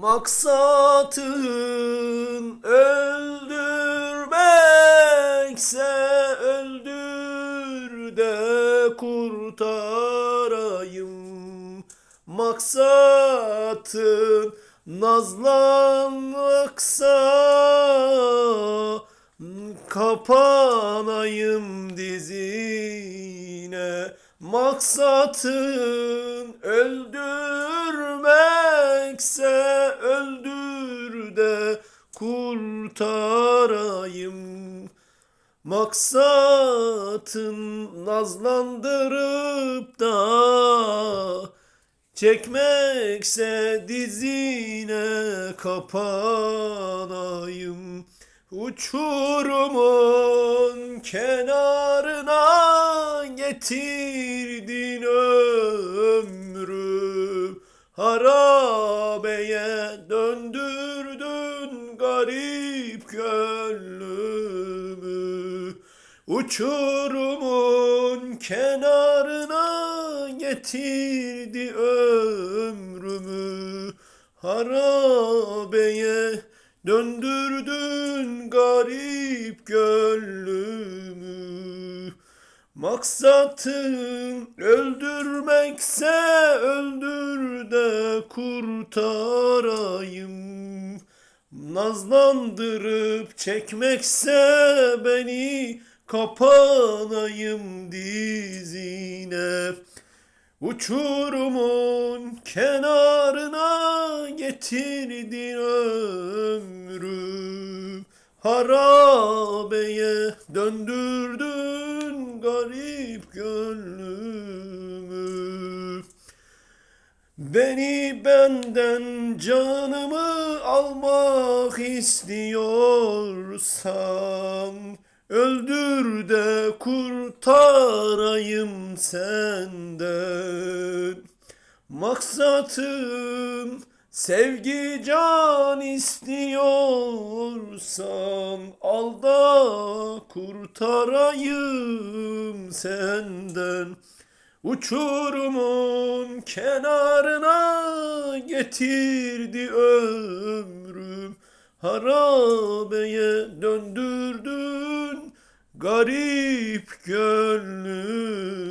Maksatın öldürmekse öldür de kurtarayım. Maksatın nazlanmaksa kapanayım dizine. Maksatın öldürmekse öldür de kurtarayım. Maksatın nazlandırıp da çekmekse dizine kapanayım. Uçurumun kenarına getirdin ömrü Harabeye döndürdün garip gönlümü. Uçurumun kenarına getirdi ömrümü Harabeye döndürdün garip gönlümü Maksatın öldürmekse öldür de kurtarayım. Nazlandırıp çekmekse beni kapanayım dizine. Uçurumun kenarına getirdin ömrü Harabeye döndürdün garip gönlümü. Beni benden canımı almak istiyorsan Öldür de kurtarayım senden. Maksatım sevgi can istiyorsan Al da kurtarayım senden. Uçurumun kenarına getirdi ömrüm. Harabeye döndürdün garip gönlümü